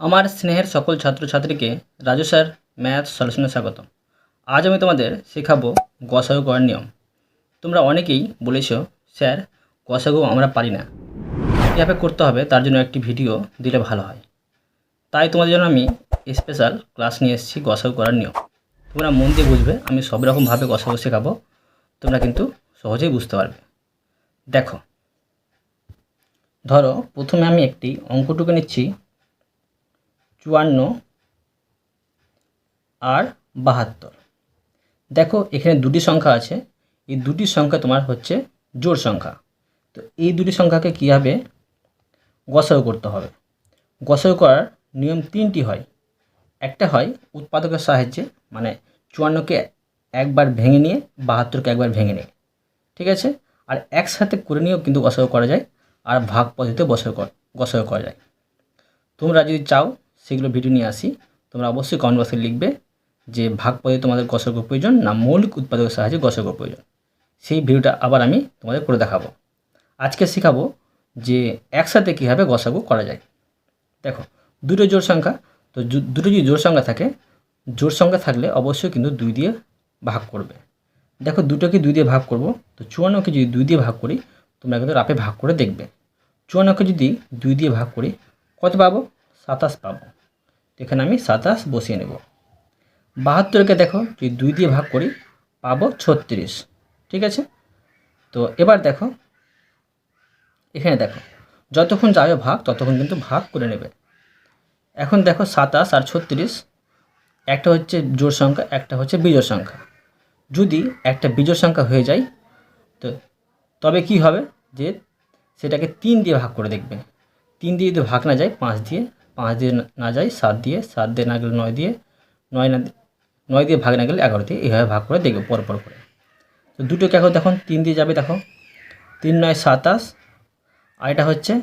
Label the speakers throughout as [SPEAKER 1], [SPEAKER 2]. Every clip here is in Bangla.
[SPEAKER 1] আমার স্নেহের সকল ছাত্রছাত্রীকে রাজু স্যার, ম্যাথ সলিউশনে স্বাগত আজ আমি তোমাদের শেখাবো গসাগু করার নিয়ম। তোমরা অনেকেই বলেছ, স্যার, গসাগু আমরা পারি না। কীভাবে করতে হবে, তার জন্য একটি ভিডিও দিলে ভালো হয়। তাই তোমাদের জন্য আমি স্পেশাল ক্লাস নিয়ে এসেছি গসাগু করার নিয়ম। তোমরা মন দিয়ে বুঝবে, আমি সব রকমভাবে গসাগু শেখাবো, তোমরা কিন্তু সহজেই বুঝতে পারবে। দেখো, ধরো, প্রথমে আমি একটি অঙ্কটুকু নিচ্ছি। চুয়ান্ন আর বাহাত্তর। দেখো, এখানে দুটি সংখ্যা আছে। এই দুটি সংখ্যা তোমার হচ্ছে জোড় সংখ্যা। তো এই দুটি সংখ্যাকে কীভাবে গসাগু করতে হবে? গসাগু করার নিয়ম তিনটি হয়। একটা হয় উৎপাদকের সাহায্যে মানে চুয়ান্নকে একবার ভেঙে নিয়ে, বাহাত্তরকে একবার ভেঙে নিয়ে। ঠিক আছে? আর একসাথে করে নিয়েও কিন্তু গসাগু করা যায়, আর ভাগ পদ্ধতিতে কর গসাগু করা যায়। তোমরা যদি চাও সেগুলো ভিডিও নিয়ে আসি। তোমরা অবশ্যই কমেন্ট বক্সে লিখবে যে ভাগ পদে তোমাদের গসাগু প্রয়োজন না মৌলিক উৎপাদকের সাহায্যে গসাগু প্রয়োজন। সেই ভিডিওটা আবার আমি তোমাদের করে দেখাবো। আজকে শেখাবো যে একসাথে কীভাবে গসাগু করা যায়। দেখো, দুটো জোর সংখ্যা, তো দুটো যদি জোর সংখ্যা থাকে জোর সংখ্যা থাকলে অবশ্যই কিন্তু দুই দিয়ে ভাগ করবে। দেখো, দুটোকে দুই দিয়ে ভাগ করব, তো চুয়ান্নকে যদি দুই দিয়ে ভাগ করি, তোমরা কিন্তু রাপে ভাগ করে দেখবে। চুয়ান্নকে যদি দুই দিয়ে ভাগ করি, কত পাবো? সাতাশ পাবো। এখানে আমি সাতাশ বসিয়ে নেব। বাহাত্তরকে দেখো, যদি দুই দিয়ে ভাগ করি, পাবো ছত্রিশ। ঠিক আছে? তো এবার দেখো, এখানে দেখো, যতক্ষণ যাবে ভাগ, ততক্ষণ কিন্তু ভাগ করে নেবে। এখন দেখো সাতাশ আর ছত্রিশ, একটা হচ্ছে জোর সংখ্যা, একটা হচ্ছে বিজোড় সংখ্যা। যদি একটা বিজোড় সংখ্যা হয়ে যায়, তো তবে কি হবে? যে সেটাকে তিন দিয়ে ভাগ করে দেখবে। তিন দিয়ে যদি ভাগ না যায়, পাঁচ দিয়ে পাঁচ দিয়ে না- যায়, সাত দিয়ে সাত দিয়ে না গেলে নয় দিয়ে, নয় না নয় দিয়ে ভাগ না গেলে এগারো দিয়ে, এইভাবে ভাগ করে দেখবে পর পর করে। তো দুটোকে এখন দেখো তিন দিয়ে যাবে, দেখো। তিন নয় সাতাশ, আর এটা হচ্ছে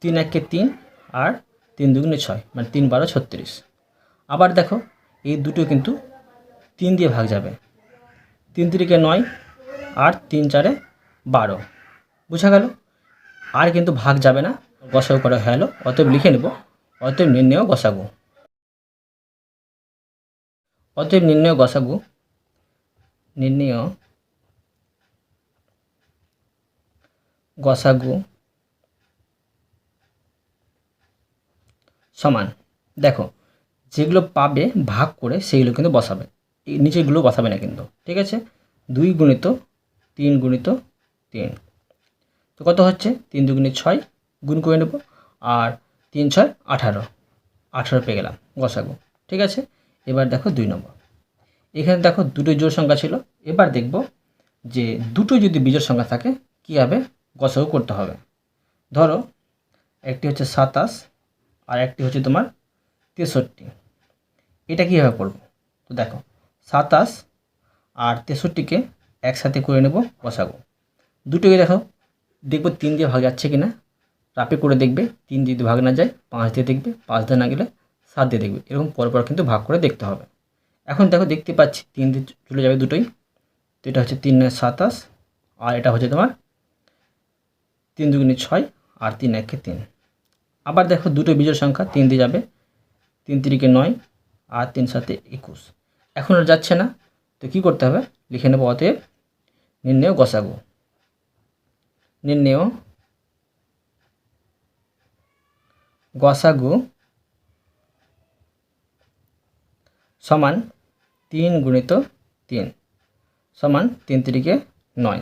[SPEAKER 1] তিন একে তিন আর তিন দুগুণে ছয় মানে তিন বারো ছত্রিশ। আবার দেখো, এই দুটো কিন্তু তিন দিয়ে ভাগ যাবে। তিন তিরিকে নয় আর তিন চারে বারো। বোঝা গেল? আর কিন্তু ভাগ যাবে না। গসাগু করা গেলো অতএব লিখে নেব, অতএব নির্ণয় গসাগু। অতএব নির্ণয় গসাগু নির্ণয় গসাগু সমান। দেখো, যেগুলো পাবে ভাগ করে সেগুলো কিন্তু বসাবে নিচেগুলো বসাবে না কিন্তু, ঠিক আছে? দুই গুণিত তিন গুণিত তিন, তো কত হচ্ছে? তিন দুগুণে ছয় গুণ করে নেব। আর তিন ছয় আঠারো। আঠারো পেয়ে গেলাম গসাগু। ঠিক আছে? এবার দেখো দুই নম্বর। এখানে দেখো দুটো জোড় সংখ্যা ছিল। এবার দেখব যে দুটো যদি বিজোড় সংখ্যা থাকে কীভাবে গসাগু করতে হবে। ধরো, একটি হচ্ছে সাতাশ আর একটি হচ্ছে তোমার তেষট্টি। এটা কীভাবে করব? তো দেখো, সাতাশ আর তেষট্টিকে একসাথে করে নেব বসাবো দুটোকে দেখো, দেখব তিন দিয়ে ভাগ যাচ্ছে কি না রাপে করে দেখবে, তিন দিয়ে ভাগ না যায়, পাঁচ দিয়ে দেখবে, পাঁচ দিয়ে না গেলে সাত দিয়ে দেখবে। এরকম পরপর কিন্তু ভাগ করে দেখতে হবে। এখন দেখো দেখতে পাচ্ছি, তিন দিয়ে চলে যাবে দুটোই। তো এটা হচ্ছে তিন নয় সাতাশ, আর এটা হচ্ছে তোমার তিন দুগুণে ছয়, আর তিন একে তিন। আবার দেখো দুটো বিজোড় সংখ্যা, তিন দিয়ে যাবে, তিন তিরিকে নয়, আর তিন সাথে একুশ। এখন আর যাচ্ছে না, তো কী করতে হবে? লিখে নেব, অতএব নির্ণয় গসাগু। নির্ণয় গসাগু সমান তিন গুণিত তিন সমান তিন তিরিকে নয়।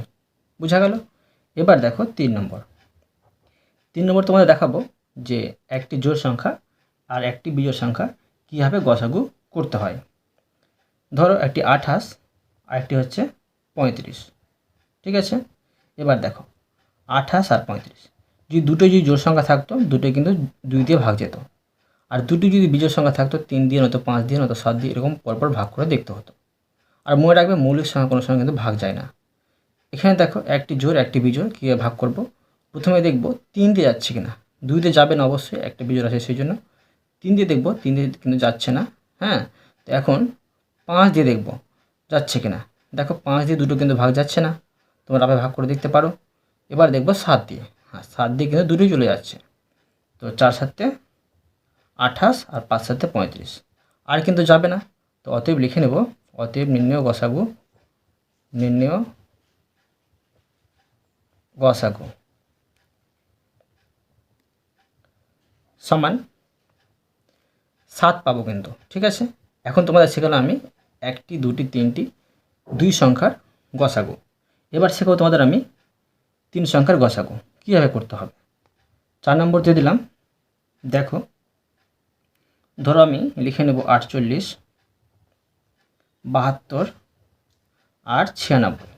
[SPEAKER 1] বুঝা গেল? এবার দেখো তিন নম্বর। তিন নম্বর তোমাদের দেখাবো যে একটি জোড় সংখ্যা আর একটি বিজোড় সংখ্যা কীভাবে গসাগু করতে হয়। ধরো একটি আঠাশ আর একটি হচ্ছে পঁয়ত্রিশ। ঠিক আছে? এবার দেখো, আঠাশ আর পঁয়ত্রিশ। যদি দুটো যদি জোড় সংখ্যা থাকতো, দুটোই কিন্তু দুই দিয়ে ভাগ যেত। আর দুটো যদি বিজোড় সংখ্যা থাকতো, তিন দিয়ে নয়তো পাঁচ দিয়ে নয়তো সাত দিয়ে এরকম পরপর ভাগ করে দেখতে হতো। আর মনে রাখবে মৌলিক সংখ্যা কোনো সময় কিন্তু ভাগ যায় না। এখানে দেখো একটি জোর একটি বিজোড়, কীভাবে ভাগ করব? প্রথমে দেখব তিন দিয়ে যাচ্ছে কিনা। দুই দিয়ে যাবে না অবশ্যই, একটা বিজোড় আছে সেই জন্য। তিন দিয়ে দেখব, তিন দিয়ে কিন্তু যাচ্ছে না হ্যাঁ? তো এখন পাঁচ দিয়ে দেখব, যাচ্ছে কিনা। দেখো পাঁচ দিয়ে দুটো কিন্তু ভাগ যাচ্ছে না, তোমরা আবার ভাগ করে দেখতে পারো। এবার দেখব সাত দিয়ে। হ্যাঁ সাত দিয়ে কিন্তু দুটোই চলে যাচ্ছে। তো চার সাতে আঠাশ আর পাঁচ সাথে পঁয়ত্রিশ। আর কিন্তু যাবে না। তো অতএব লিখে নেব, অতএব নির্ণয় গসাগু নির্ণয় গসাগু। সমান সাত পাবো কিন্তু, ঠিক আছে? এখন তোমাদের শেখালাম আমি একটি, দুটি, তিনটি, দুই সংখ্যার গসাগু। এবার শেখাবো তোমাদের আমি তিন সংখ্যার গসাগু। কীভাবে করতে হবে? চার নম্বর দিয়ে দিলাম। দেখো, ধরো আমি লিখে নেব আটচল্লিশ, বাহাত্তর, আর ছিয়ানব্বই।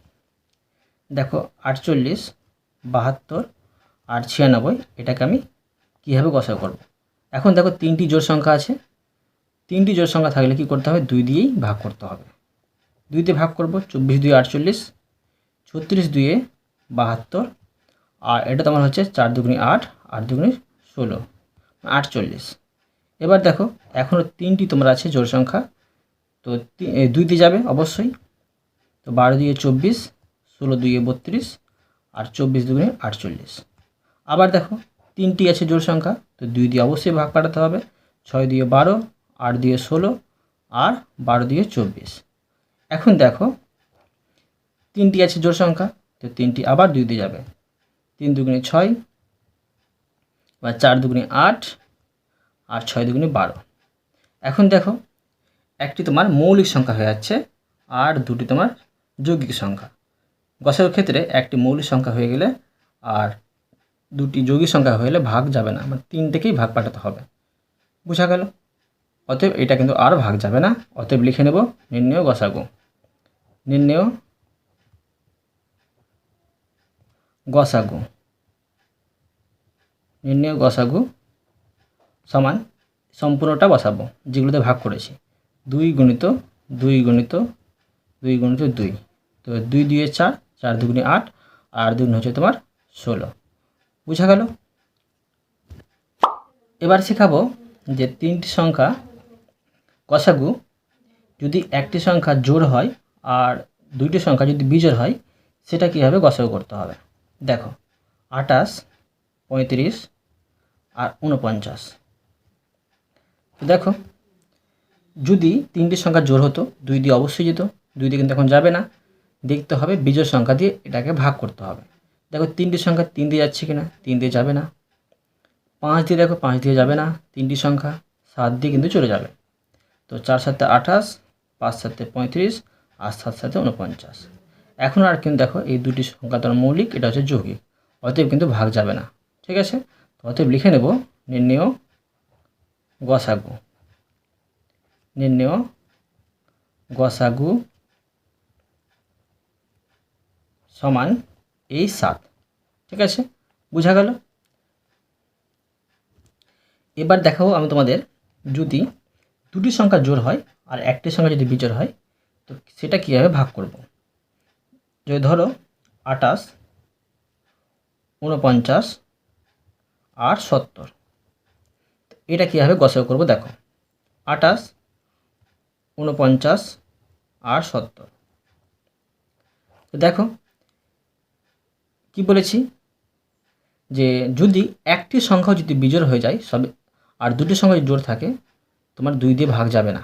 [SPEAKER 1] দেখো, আটচল্লিশ, বাহাত্তর, আর ছিয়ানব্বই, এটাকে আমি কীভাবে গসাগু করব? এখন দেখো, তিনটি জোড় সংখ্যা আছে। তিনটি জোড় সংখ্যা থাকলে কি করতে হবে? দুই দিয়েই ভাগ করতে হবে। দুই দিয়ে ভাগ করব, চব্বিশ দুই আটচল্লিশ, ছত্রিশ দুয়ে বাহাত্তর আর এটা তোমার হচ্ছে চার দুগুনি আট আট দুগুনি ষোলো, আটচল্লিশ। এবার দেখো এখনও তিনটি তোমার আছে জোড় সংখ্যা। তো দুই দিয়ে যাবে, অবশ্যই। তো বারো দিয়ে চব্বিশ, ষোলো দুইয়ে বত্রিশ, আর চব্বিশ দুগুণে আটচল্লিশ। আবার দেখো, তিনটি আছে জোর সংখ্যা, তো দুই দিয়ে অবশ্যই ভাগ কাটাতে হবে। ছয় দিয়ে বারো, আট দিয়ে ষোলো, আর বারো দিয়ে চব্বিশ। এখন দেখো, তিনটি আছে জোড় সংখ্যা, তো তিনটি আবার দুই দিয়ে যাবে। তিন দুগুণে ছয় বা চার দুগুণে আট আর ছয় দুগুণে বারো। এখন দেখো, একটি তোমার মৌলিক সংখ্যা হয়ে যাচ্ছে আর দুটি তোমার যৌগিক সংখ্যা। গসের ক্ষেত্রে একটি মৌলিক সংখ্যা হয়ে গেলে আর দুটি যৌগিক সংখ্যা হয়ে গেলে ভাগ যাবে না মানে তিন থেকেই ভাগ পাঠাতে হবে। বোঝা গেল? অতএব এটা কিন্তু আর ভাগ যাবে না। অতএব লিখে নেব নির্ণয় গসাগু। নির্ণয় গসাগু। নির্ণয় গসাগু সমান সম্পূর্ণটা বসাবো, যেগুলোতে ভাগ করেছি। দুই গুণিত দুই গুণিত দুই গুণিত দুই। তো দুই দুয়ে চার চার দুগুণে আট, আর দুগুণ হচ্ছে তোমার ষোলো। বুঝা গেল? এবার শেখাবো যে তিনটি সংখ্যা কষাগু যদি একটি সংখ্যা জোড় হয় আর দুইটি সংখ্যা যদি বিজোড় হয়, সেটা কীভাবে গসাগু করতে হবে? দেখো আটাশ পঁয়ত্রিশ আর উনপঞ্চাশ দেখো, যদি তিনটি সংখ্যা জোর হতো, দুই দিয়ে অবশ্যই যেত, দুই দিয়ে কিন্তু এখন যাবে না। দেখতে হবে বিজোড় সংখ্যা দিয়ে এটাকে ভাগ করতে হবে। দেখো, তিনটি সংখ্যা তিন দিয়ে যাচ্ছে কি না তিন দিয়ে যাবে না। পাঁচ দিয়ে দেখো, পাঁচ দিয়ে যাবে না, তিনটি সংখ্যা সাত দিয়ে কিন্তু চলে যাবে। তো চার সাথে আঠাশ, পাঁচ সাথে পঁয়ত্রিশ আর সাত সাথে উনপঞ্চাশ এখন আর কিন্তু দেখো এই দুটি সংখ্যা তার মৌলিক, এটা হচ্ছে যৌগিক। অতএব কিন্তু ভাগ যাবে না। ঠিক আছে? তো অতএব লিখে নেব, নির্ণেয় গসাগু। নির্ণেয় গসাগু সমান এই সাত। ঠিক আছে? বোঝা গেল? এবার দেখাবো আমি তোমাদের যদি দুটি সংখ্যা জোর হয় আর একটি সংখ্যা যদি বিজোড় হয়, তো সেটা কীভাবে ভাগ করব? যদি ধরো আটাশ উনপঞ্চাশ আর সত্তর এটা কীভাবে গসাগু করব দেখো আটাশ উনপঞ্চাশ আর সত্তর। তো দেখো, কি বলেছি? যে যদি একটি সংখ্যা যদি বিজোড় হয়ে যায়, সবে, আর দুটি সংখ্যা যদি জোড় থাকে, তোমার দুই দিয়ে ভাগ যাবে না।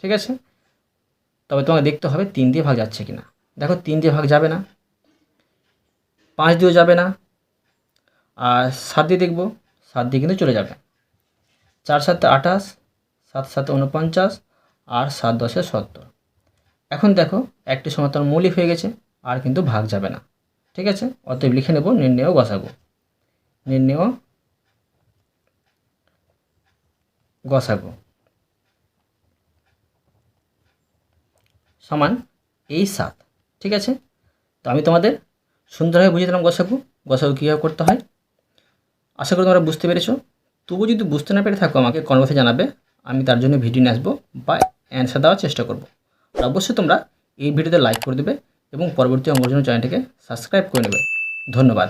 [SPEAKER 1] ঠিক আছে? তবে তোমাকে দেখতে হবে তিন দিয়ে ভাগ যাচ্ছে কি না দেখো তিন দিয়ে ভাগ যাবে না। পাঁচ দিয়েও যাবে না। আর সাত দিয়ে দেখব, সাত দিয়ে কিন্তু চলে যাবে। চার সাতে আঠাশ, সাত সাতে উনপঞ্চাশ আর সাত দশে সত্তর। এখন দেখো, একটি সংখ্যা তোমার মৌলিক হয়ে গেছে, আর কিন্তু ভাগ যাবে না। ঠিক আছে? অতএব লিখে নেব নির্ণেয় গসাগু। নির্ণেয় গসাগু। সমান এই সাত। ঠিক আছে? তো আমি তোমাদের সুন্দরভাবে বুঝিয়ে দিলাম গসাগু। গসাগু কীভাবে করতে হয়? আশা করি তোমরা বুঝতে পেরেছ। তবু যদি বুঝতে না পেরে থাকো, আমাকে কনভার্সে জানাবে। আমি তার জন্য ভিডিও নিয়ে আসব বা অ্যান্সার দেওয়ার চেষ্টা করব। আর অবশ্যই তোমরা এই ভিডিওতে লাইক করে দেবে এবং পরবর্তী অঙ্গের জন্য চ্যানেলটিকে সাবস্ক্রাইব করে নেবে। ধন্যবাদ।